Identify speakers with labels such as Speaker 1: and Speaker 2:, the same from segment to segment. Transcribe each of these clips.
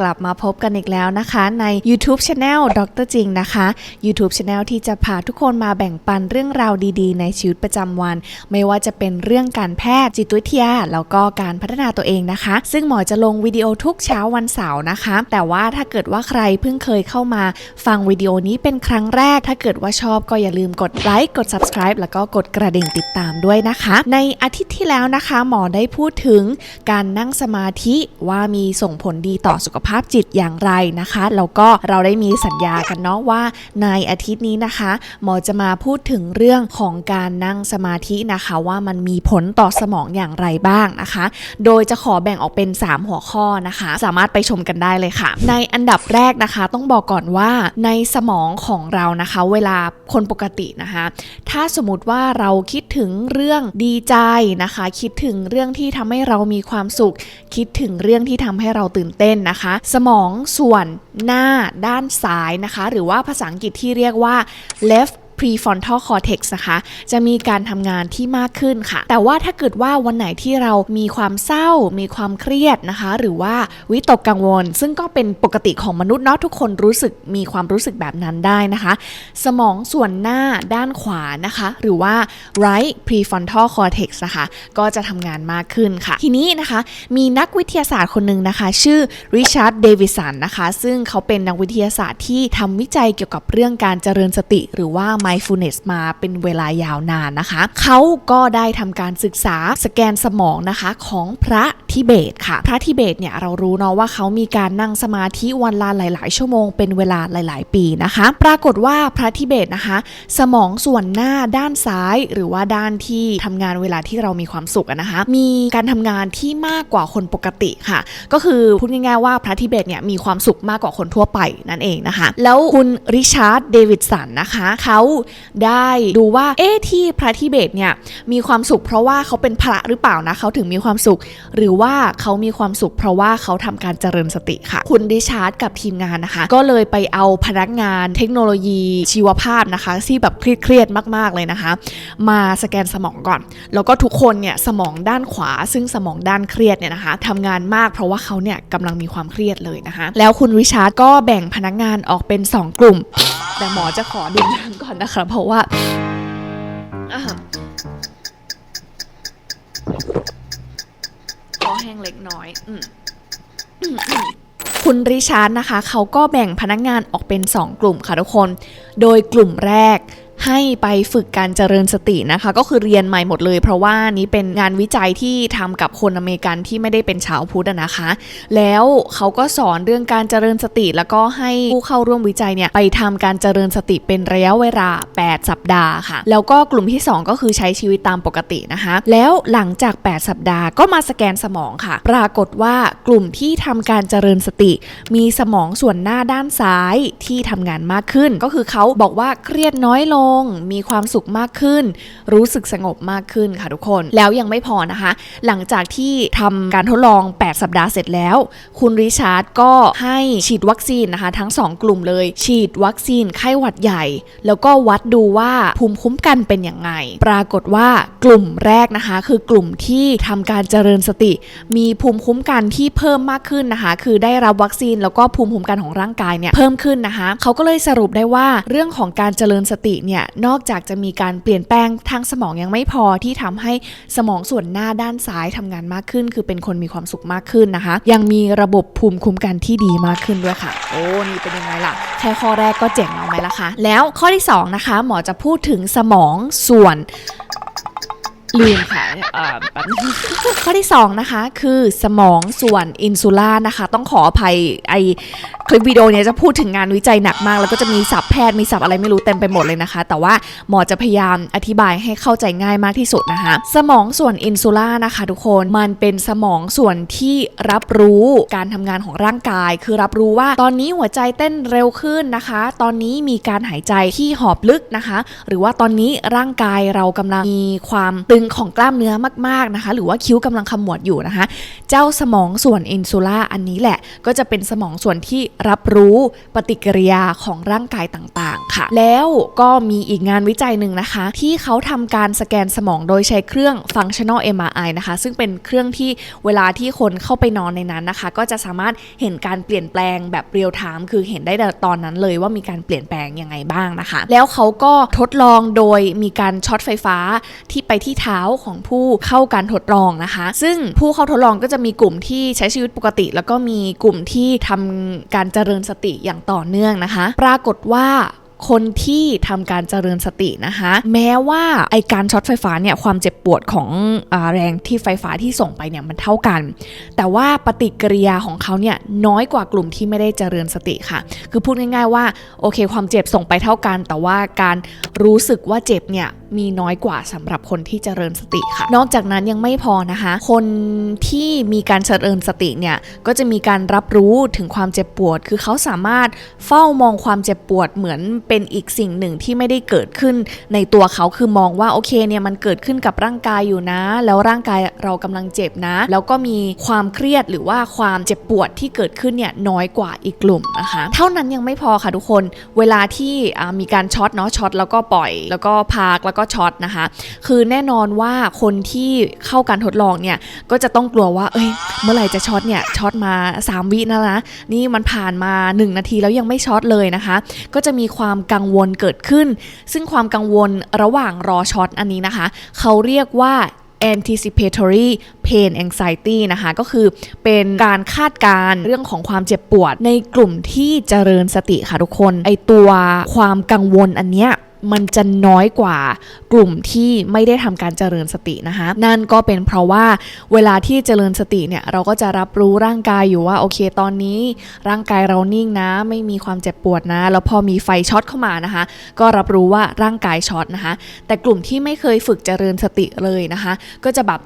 Speaker 1: กลับมาพบกันอีกแล้วนะคะใน YouTube Channel ดรจริงนะคะ YouTube Channel ที่จะพาทุกคนมาแบ่งปันเรื่องราวดีๆ ในชีวิตประจำวัน ไม่ว่าจะเป็นเรื่องการแพทย์จิตวิทยา แล้วก็การพัฒนาตัวเองนะคะ ซึ่งหมอจะลงวิดีโอทุกเช้าวันเสาร์นะคะ แต่ว่าถ้าเกิดว่าใครเพิ่งเคยเข้ามาฟังวิดีโอนี้เป็นครั้งแรก ถ้าเกิดว่าชอบก็อย่าลืมกดไลค์กด subscribe แล้วก็กดกระดิ่งติดตามด้วยนะคะ ในอาทิตย์ที่แล้วนะคะ หมอได้พูดถึงการนั่งสมาธิว่ามีส่งผลดีต่อสุขภาพจิตอย่างไรนะคะแล้วก็เราได้มีสัญญากันเนาะว่าในอาทิตย์นี้นะคะ หมอจะมาพูดถึงเรื่องของการนั่งสมาธินะคะว่ามันมีผลต่อสมองอย่างไรบ้างนะคะ โดยจะขอแบ่งออกเป็น 3 หัวข้อนะคะ สามารถไปชมกันได้เลยค่ะ ในอันดับแรกนะคะ ต้องบอกก่อนว่าในสมองของเรานะคะ เวลาคนปกตินะคะ ถ้าสมมติว่าเราคิดถึงเรื่องดีใจนะคะ คิดถึงเรื่องที่ทำให้เรามีความสุข คิดถึงเรื่องที่ทำให้เราตื่นเต้นนะคะสมองส่วนหน้าด้านซ้ายนะคะ หรือว่าภาษาอังกฤษที่เรียกว่า left prefrontal cortex นะคะ จะมีการทำงานที่มากขึ้นค่ะ แต่ว่าถ้าเกิดว่าวันไหนที่เรามีความเศร้า มีความเครียดนะคะ หรือว่าวิตกกังวล ซึ่งก็เป็นปกติของมนุษย์เนาะทุกคนรู้สึกมีความรู้สึกแบบนั้นได้นะคะ สมองส่วนหน้าด้านขวานะคะ หรือว่า right prefrontal cortex นะคะ ก็จะทำงานมากขึ้นค่ะ ทีนี้นะคะมีนักวิทยาศาสตร์คนหนึ่งนะคะ ชื่อริชาร์ดเดวิสันนะคะ ซึ่งเขาเป็นนักวิทยาศาสตร์ที่ทำวิจัยเกี่ยวกับเรื่องการเจริญสติ หรือว่า mindfulness มาเป็นเวลายาวนานนะคะ เขาก็ได้ทำการศึกษาสแกนสมองนะคะของพระทิเบตค่ะ พระทิเบตเนี่ยเรารู้เนาะว่าเขามีการนั่งสมาธิวันละหลาย ๆ ชั่วโมงเป็นเวลาหลาย ๆ ปีนะคะ ปรากฏว่าพระทิเบตนะคะ สมองส่วนหน้าด้านซ้าย หรือว่าด้านที่ทำงานเวลาที่เรามีความสุขนะคะ มีการทำงานที่มากกว่าคนปกติค่ะ ก็คือพูดง่าย ๆ ว่าพระทิเบตเนี่ยมีความสุขมากกว่าคนทั่วไปนั่นเองนะคะ แล้วคุณริชาร์ดเดวิดสันนะคะ เขาได้ดูว่าเอ๊ะที่พระทิเบตเนี่ยมีความสุขเพราะว่าเขาเป็นพระหรือเปล่านะเขาถึงมีความสุข หรือว่าเขามีความสุขเพราะว่าเขาทำการเจริญสติค่ะ คุณริชาร์ดกับทีมงานนะคะ ก็เลยไปเอาพนักงานเทคโนโลยีชีวภาพนะคะ ที่แบบเครียดๆมาก ๆเลยนะคะ มาสแกนสมองก่อน แล้วก็ทุกคนเนี่ยสมองด้านขวา ซึ่งสมองด้านเครียดเนี่ยนะคะทำงานมากเพราะว่าเขาเนี่ยกำลังมีความเครียดเลยนะคะ แล้วคุณริชาร์ดก็แบ่งพนักงานออกเป็น 2 กลุ่ม แต่หมอจะขอดื่มน้ำก่อนนะคะเพราะว่าอะคอแห้งเล็กน้อย อืมคุณริชาร์ดนะคะ เขาก็แบ่งพนักงานออกเป็น 2 กลุ่มค่ะทุกคน โดยกลุ่มแรก ให้ไปฝึกการเจริญสตินะคะ ก็คือเรียนใหม่หมดเลย เพราะว่านี้เป็นงานวิจัยที่ทำกับคนอเมริกันที่ไม่ได้เป็นชาวพุทธนะคะ แล้วเขาก็สอนเรื่องการเจริญสติ แล้วก็ให้ผู้เข้าร่วมวิจัยเนี่ยไปทำการเจริญสติเป็นระยะเวลา 8 สัปดาห์ค่ะ แล้วก็กลุ่มที่ 2 ก็คือใช้ชีวิตตามปกตินะคะ แล้วหลังจาก 8 สัปดาห์ก็มาสแกนสมองค่ะ ปรากฏว่ากลุ่มที่ทำการเจริญสติ มีสมองส่วนหน้าด้านซ้ายที่ทำงานมากขึ้น ก็คือเขาบอกว่าเครียดน้อยลงมีความสุขมากขึ้น รู้สึกสงบมากขึ้นค่ะทุกคน แล้วยังไม่พอนะคะ หลังจากที่ทำการทดลอง 8 สัปดาห์เสร็จแล้ว คุณริชาร์ดก็ให้ฉีดวัคซีนนะคะ ทั้ง 2 กลุ่มเลย ฉีดวัคซีนไข้หวัดใหญ่ แล้วก็วัดดูว่าภูมิคุ้มกันเป็นอย่างไง ปรากฏว่ากลุ่มแรกนะคะ คือกลุ่มที่ทำการเจริญสติ มีภูมิคุ้มกันที่เพิ่มมากขึ้นนะคะ คือได้รับวัคซีนแล้วก็ภูมิคุ้มกันของร่างกายเนี่ยเพิ่มขึ้นนะคะ เขาก็เลยสรุปได้ว่าเรื่องของการเจริญสติเนี่ยนอกจากจะมีการเปลี่ยนแปลงทางสมองยังไม่พอที่ทำให้สมองส่วนหน้าด้านซ้ายทำงานมากขึ้น คือเป็นคนมีความสุขมากขึ้นนะคะ ยังมีระบบภูมิคุ้มกันที่ดีมากขึ้นด้วยค่ะ โอ้นี่เป็นยังไงล่ะแค่ข้อแรกก็เจ๋งเอาไหมล่ะคะแล้วข้อที่สองนะคะหมอจะพูดถึงสมองส่วน ลืมค่ะอ่อแป๊บนึงข้อที่ 2 นะคะ คือสมองส่วนอินซูล่านะคะ ต้องขออภัยไอคลิปวิดีโอเนี้ยจะพูดถึงงานวิจัยหนักมาก แล้วก็จะมีศัพท์แพทย์มีศัพท์อะไรไม่รู้เต็มไปหมดเลยนะคะ แต่ว่าหมอจะพยายามอธิบายให้เข้าใจง่ายมากที่สุดนะคะ สมองส่วนอินซูล่านะคะทุกคนมันเป็นสมองส่วนที่รับรู้การทำงานของร่างกาย คือรับรู้ว่าตอนนี้หัวใจเต้นเร็วขึ้นนะคะ ตอนนี้มีการหายใจที่หอบลึกนะคะ หรือว่าตอนนี้ร่างกายเรากำลังมีความตึงงของกล้ามเนื้อมากๆนะคะ หรือว่าคิ้วกำลังขมวดอยู่นะคะ เจ้าสมองส่วนอินซูล่าอันนี้แหละ ก็จะเป็นสมองส่วนที่รับรู้ปฏิกิริยาของร่างกายต่างๆค่ะ แล้วก็มีอีกงานวิจัยหนึ่งนะคะ ที่เขาทำการสแกนสมองโดยใช้เครื่อง functional MRI นะคะ ซึ่งเป็นเครื่องที่เวลาที่คนเข้าไปนอนในนั้นนะคะ ก็จะสามารถเห็นการเปลี่ยนแปลงแบบเรียลไทม์คือเห็นได้ตอนนั้นเลยว่ามีการเปลี่ยนแปลงยังไงบ้างนะคะ แล้วเขาก็ทดลองโดยมีการช็อตไฟฟ้าที่ไปที่เท้าของผู้เข้าการทดลองนะคะ ซึ่งผู้เข้าทดลองก็จะมีกลุ่มที่ใช้ชีวิตปกติ แล้วก็มีกลุ่มที่ทำการเจริญสติอย่างต่อเนื่องนะคะ ปรากฏว่า คนที่ทำการเจริญสตินะคะ แม้ว่าไอการช็อตไฟฟ้าเนี่ยความเจ็บปวดของอแรงที่ไฟฟ้าที่ส่งไปเนี่ยมันเท่ากัน แต่ว่าปฏิกิริยาของเขาเนี่ยน้อยกว่ากลุ่มที่ไม่ได้เจริญสติค่ะ คือพูดง่ายๆว่าโอเค ความเจ็บส่งไปเท่ากัน แต่ว่าการรู้สึกว่าเจ็บเนี่ยมีน้อยกว่าสำหรับคนที่เจริญสติค่ะ นอกจากนั้นยังไม่พอนะคะ คนที่มีการเจริญสติเนี่ยก็จะมีการรับรู้ถึงความเจ็บปวด คือเขาสามารถเฝ้ามองความเจ็บปวดเหมือนเป็นอีกสิ่งหนึ่งที่ไม่ได้เกิดขึ้นในตัวเขาคือมองว่าโอเคเนี่ยมันเกิดขึ้นกับร่างกายอยู่นะ แล้วร่างกายเรากำลังเจ็บนะ แล้วก็มีความเครียดหรือว่าความเจ็บปวดที่เกิดขึ้นเนี่ยน้อยกว่าอีกกลุ่มนะคะเท่านั้นยังไม่พอค่ะทุกคน เวลาที่มีการช็อตเนาะช็อตแล้วก็ปล่อย แล้วก็พักแล้วก็ช็อตนะคะ คือแน่นอนว่าคนที่เข้าการทดลองเนี่ยก็จะต้องกลัวว่าเอ้ยเมื่อไหร่จะช็อตเนี่ยช็อตมา 3 วินะนะนี่มันผ่านมา 1 นาทีแล้วยังไม่ช็อตเลยนะคะ ก็จะมีความกังวลเกิดขึ้น ซึ่งความกังวลระหว่างรอช็อตอันนี้นะคะ เขาเรียกว่า anticipatory pain anxiety นะคะ ก็คือเป็นการคาดการเรื่องของความเจ็บปวดในกลุ่มที่เจริญสติค่ะทุกคน ไอตัวความกังวลอันเนี้ย มันจะน้อยกว่ากลุ่มที่ไม่ได้ทำการเจริญสตินะคะ นั่นก็เป็นเพราะว่าเวลาที่เจริญสติเนี่ยเราก็จะรับรู้ร่างกายอยู่ว่าโอเคตอนนี้ ร่างกายเรานิ่งนะ ไม่มีความเจ็บปวดนะ แล้วพอมีไฟช็อตเข้ามานะคะ ก็รับรู้ว่าร่างกายช็อตนะคะ แต่กลุ่มที่ไม่เคยฝึกเจริญสติเลยนะคะ ก็จะแบบ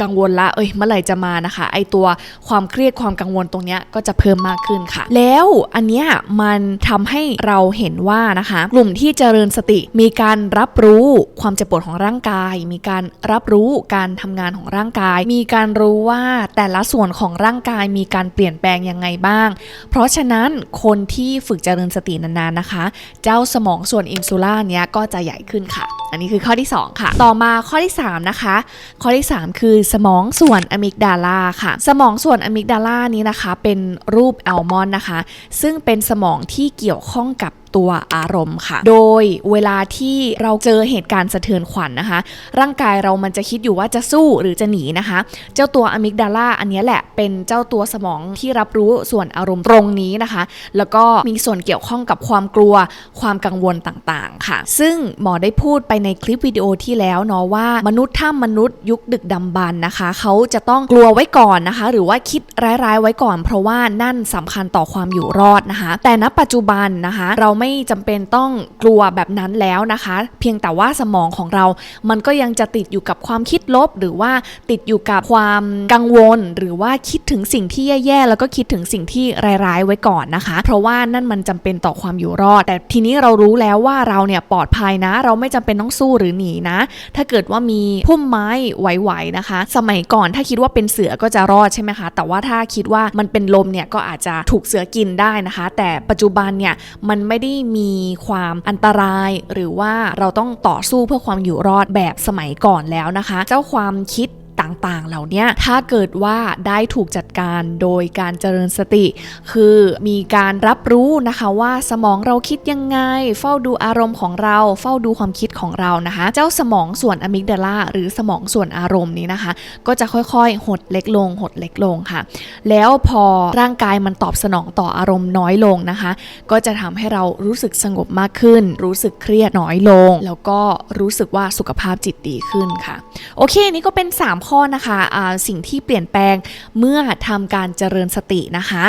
Speaker 1: กังวลละเอ้ยเมื่อไหร่จะมานะคะ ไอตัวความเครียดความกังวลตรงเนี้ยก็จะเพิ่มมากขึ้นค่ะ แล้วอันเนี้ยมันทำให้เราเห็นว่านะคะ กลุ่มที่เจริญสติมีการรับรู้ความเจ็บปวดของร่างกาย มีการรับรู้การทำงานของร่างกาย มีการรู้ว่าแต่ละส่วนของร่างกายมีการเปลี่ยนแปลงยังไงบ้าง เพราะฉะนั้นคนที่ฝึกเจริญสตินานๆนะคะ เจ้าสมองส่วนอินซูล่าเนี้ยก็จะใหญ่ขึ้นค่ะ อันนี้คือข้อที่ 2 ค่ะ ต่อมาข้อที่ 3 นะคะ ข้อที่ 3 คือสมองส่วนอะมิกดาลาค่ะ สมองส่วนอะมิกดาลานี้นะคะ เป็นรูปแอลมอนนะคะ ซึ่งเป็นสมองที่เกี่ยวข้องกับ ตัวอารมณ์ค่ะ โดยเวลาที่เราเจอเหตุการณ์สะเทือนขวัญนะคะ ร่างกายเรามันจะคิดอยู่ว่าจะสู้หรือจะหนีนะคะ เจ้าตัวอะมิกดาลาอันนี้แหละเป็นเจ้าตัวสมองที่รับรู้ส่วนอารมณ์ตรงนี้นะคะ แล้วก็มีส่วนเกี่ยวข้องกับความกลัวความกังวลต่างๆค่ะ ซึ่งหมอได้พูดไปในคลิปวิดีโอที่แล้วเนาะว่ามนุษย์ถ้ามนุษย์ยุคดึกดำบรรพ์นะคะ เขาจะต้องกลัวไว้ก่อนนะคะ หรือว่าคิดร้ายๆไว้ก่อน เพราะว่านั่นสำคัญต่อความอยู่รอดนะคะ แต่ณปัจจุบันนะคะ เราไม่จำเป็นต้องกลัวแบบนั้นแล้วนะคะ เพียงแต่ว่าสมองของเรา มันก็ยังจะติดอยู่กับความคิดลบ หรือว่าติดอยู่กับความกังวล หรือว่าคิดถึงสิ่งที่แย่ๆแล้วก็คิดถึงสิ่งที่ร้ายๆไว้ก่อนนะคะ เพราะว่านั่นมันจำเป็นต่อความอยู่รอด แต่ทีนี้เรารู้แล้วว่าเราเนี่ยปลอดภัยนะ เราไม่จำเป็นต้องสู้หรือหนีนะ ถ้าเกิดว่ามีพุ่มไม้ไหวๆนะคะ สมัยก่อนถ้าคิดว่าเป็นเสือก็จะรอดใช่ไหมคะ แต่ว่าถ้าคิดว่ามันเป็นลมเนี่ยก็อาจจะถูกเสือกินได้นะคะ แต่ปัจจุบันเนี่ยมันไม่ได้มีความอันตราย หรือว่าเราต้องต่อสู้เพื่อความอยู่รอดแบบสมัยก่อนแล้วนะคะ เจ้าความคิด ต่างๆ เหล่านี้ถ้าเกิดว่าได้ถูกจัดการโดยการเจริญสติ คือมีการรับรู้นะคะว่าสมองเราคิดยังไง เฝ้าดูอารมณ์ของเรา เฝ้าดูความคิดของเรานะคะ เจ้าสมองส่วนอะมิกดาลาหรือสมองส่วนอารมณ์นี้นะคะ ก็จะค่อยๆ หดเล็กลง หดเล็กลงค่ะ แล้วพอร่างกายมันตอบสนองต่ออารมณ์น้อยลงนะคะ ก็จะทำให้เรารู้สึกสงบมากขึ้น รู้สึกเครียดน้อยลง แล้วก็รู้สึกว่าสุขภาพจิตดีขึ้นค่ะ โอเค นี่ก็เป็น 3 ข้อนะคะะสิ่งที่เปลี่ยนแปลงเมื่อทำการเจริญสตินะคะ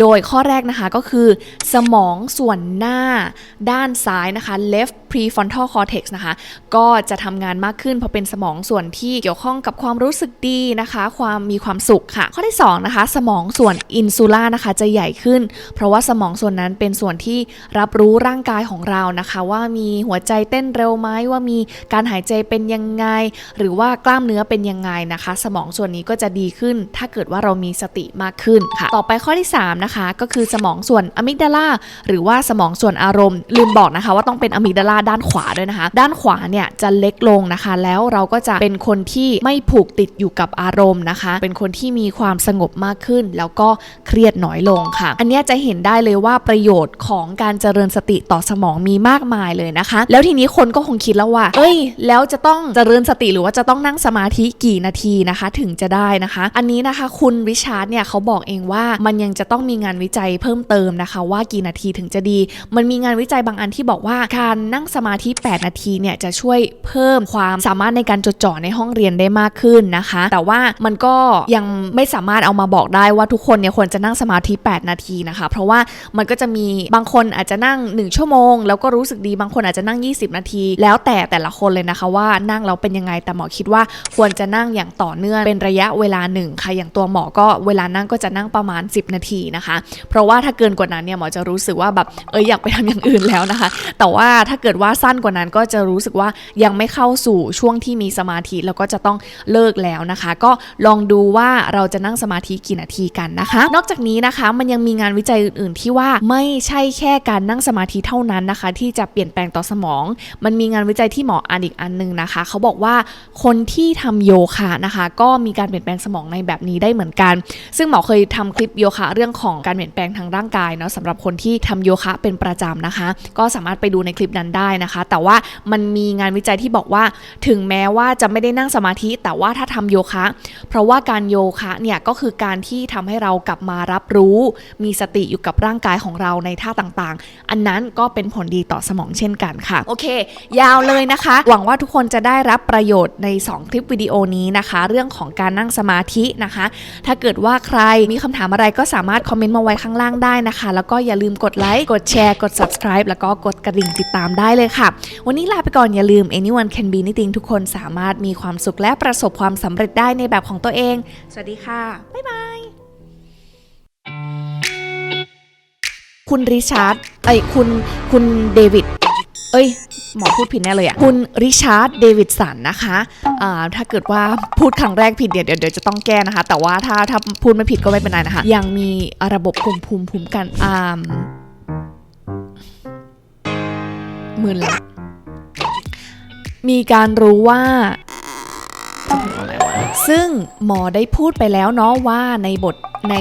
Speaker 1: โดยข้อแรกนะคะก็คือ สมองส่วนหน้าด้านซ้ายนะคะ left prefrontal cortex นะคะ ก็จะทำงานมากขึ้นเพราะเป็นสมองส่วนที่เกี่ยวข้องกับความรู้สึกดีนะคะ ความมีความสุขค่ะ ข้อที่2นะคะ สมองส่วนอินซูล่านะคะจะใหญ่ขึ้น เพราะว่าสมองส่วนนั้นเป็นส่วนที่รับรู้ร่างกายของเรานะคะ ว่ามีหัวใจเต้นเร็วไหมว่ามีการหายใจเป็นยังไง หรือว่ากล้ามเนื้อเป็นยังไงนะคะ สมองส่วนนี้ก็จะดีขึ้น ถ้าเกิดว่าเรามีสติมากขึ้นค่ะ ต่อไปข้อที่3นะคะก็คือสมองส่วนอะมิกดาลาหรือว่าสมองส่วนอารมณ์ลืมบอกนะคะว่าต้องเป็นอะมิกดาลาด้านขวาด้วยนะคะ ด้านขวาเนี่ยจะเล็กลงนะคะ แล้วเราก็จะเป็นคนที่ไม่ผูกติดอยู่กับอารมณ์นะคะ เป็นคนที่มีความสงบมากขึ้น แล้วก็เครียดน้อยลงค่ะ อันนี้จะเห็นได้เลยว่าประโยชน์ของการเจริญสติต่อสมองมีมากมายเลยนะคะ แล้วทีนี้คนก็คงคิดแล้วว่า เอ้ย แล้วจะต้องเจริญสติหรือว่าจะต้องนั่งสมาธิกี่นาทีนะคะ ถึงจะได้นะคะ อันนี้นะคะ คุณริชาร์ดเนี่ยเขาบอกเองว่ามันยังจะต้องมีงานวิจัยเพิ่มเติมนะคะ ว่ากี่นาทีถึงจะดี มันมีงานวิจัยบางอันที่บอกว่าการนั่งสมาธิ 8 นาทีเนี่ยจะช่วยเพิ่มความสามารถในการจดจ่อในห้องเรียนได้มากขึ้นนะคะ แต่ว่ามันก็ยังไม่สามารถเอามาบอกได้ว่าทุกคนเนี่ยควรจะนั่งสมาธิ 8 นาทีนะคะ เพราะว่ามันก็จะมีบางคนอาจจะนั่ง 1 ชั่วโมง แล้วก็รู้สึกดีบางคนอาจจะนั่ง 20 นาที แล้วแต่แต่ละคนเลยนะคะว่านั่งแล้วเป็นยังไงแต่หมอคิดว่าควรจะนั่งอย่างต่อเนื่องเป็นระยะเวลาหนึ่งค่ะอย่างตัวหมอก็เวลานั่งก็จะนั่งประมาณ 10 นาทีนะคะ เพราะว่าถ้าเกินกว่านั้นเนี่ยหมอจะรู้สึกว่าแบบเอออยากไปทำอย่างอื่นแล้วนะคะ แต่ว่าถ้าเกิดว่าสั้นกว่านั้นก็จะรู้สึกว่ายังไม่เข้าสู่ช่วงที่มีสมาธิแล้วก็จะต้องเลิกแล้วนะคะ ก็ลองดูว่าเราจะนั่งสมาธิกี่นาทีกันนะคะ นอกจากนี้นะคะมันยังมีงานวิจัยอื่น ๆ ที่ว่าไม่ใช่แค่การนั่งสมาธิเท่านั้นนะคะ ที่จะเปลี่ยนแปลงต่อสมอง มันมีงานวิจัยที่หมออ่านอีกอันหนึงนะคะ เขาบอกว่าคนที่ทำโยคะนะคะ ก็มีการเปลี่ยนแปลงสมองในแบบนี้ได้เหมือนกัน ซึ่งหมอเคยทำคลิปโยคะเรื่องของการเปลี่ยนแปลงทางร่างกายเนาะสำหรับคนที่ทำโยคะเป็นประจำนะคะ ก็สามารถไปดูในคลิปนั้นได้นะคะ แต่ว่ามันมีงานวิจัยที่บอกว่า ถึงแม้ว่าจะไม่ได้นั่งสมาธิ แต่ว่าถ้าทำโยคะ เพราะว่าการโยคะเนี่ยก็คือการที่ทำให้เรากลับมารับรู้ มีสติอยู่กับร่างกายของเราในท่าต่างๆ อันนั้นก็เป็นผลดีต่อสมองเช่นกันค่ะโอเค ยาวเลยนะคะ หวังว่าทุกคนจะได้รับประโยชน์ใน 2 คลิปวิดีโอนี้นะคะ เรื่องของการนั่งสมาธินะคะ ถ้าเกิดว่าใครมีคำถามอะไรก็สามารถคอมเมนต์มาไว้ข้างล่างได้นะคะ แล้วก็อย่าลืมกดไลค์กดแชร์กด subscribe แล้วก็กดกระดิ่งติดตามได้เลยค่ะ วันนี้ลาไปก่อนอย่าลืม anyone can be anything ทุกคนสามารถมีความสุขและประสบความสำเร็จได้ในแบบของตัวเอง สวัสดีค่ะ บ๊ายบาย คุณริชาร์ดเอ้ยคุณคุณเดวิดเอ้ยหมอพูดผิดแน่เลยอะคุณริชาร์ดเดวิดสันนะคะอ่าถ้าเกิดว่าพูดครั้งแรกผิดเดี๋ยวเดี๋ยวเดี๋ยวจะต้องแก้นะคะ แต่ว่าถ้าถ้าพูดไม่ผิดก็ไม่เป็นไรนะคะ ยังมีระบบคุมภูมิภูมิกันอ่า มื่นละมีการรู้ว่าอะไรวะซึ่งหมอได้พูดไปแล้วเนาะว่าในบทใน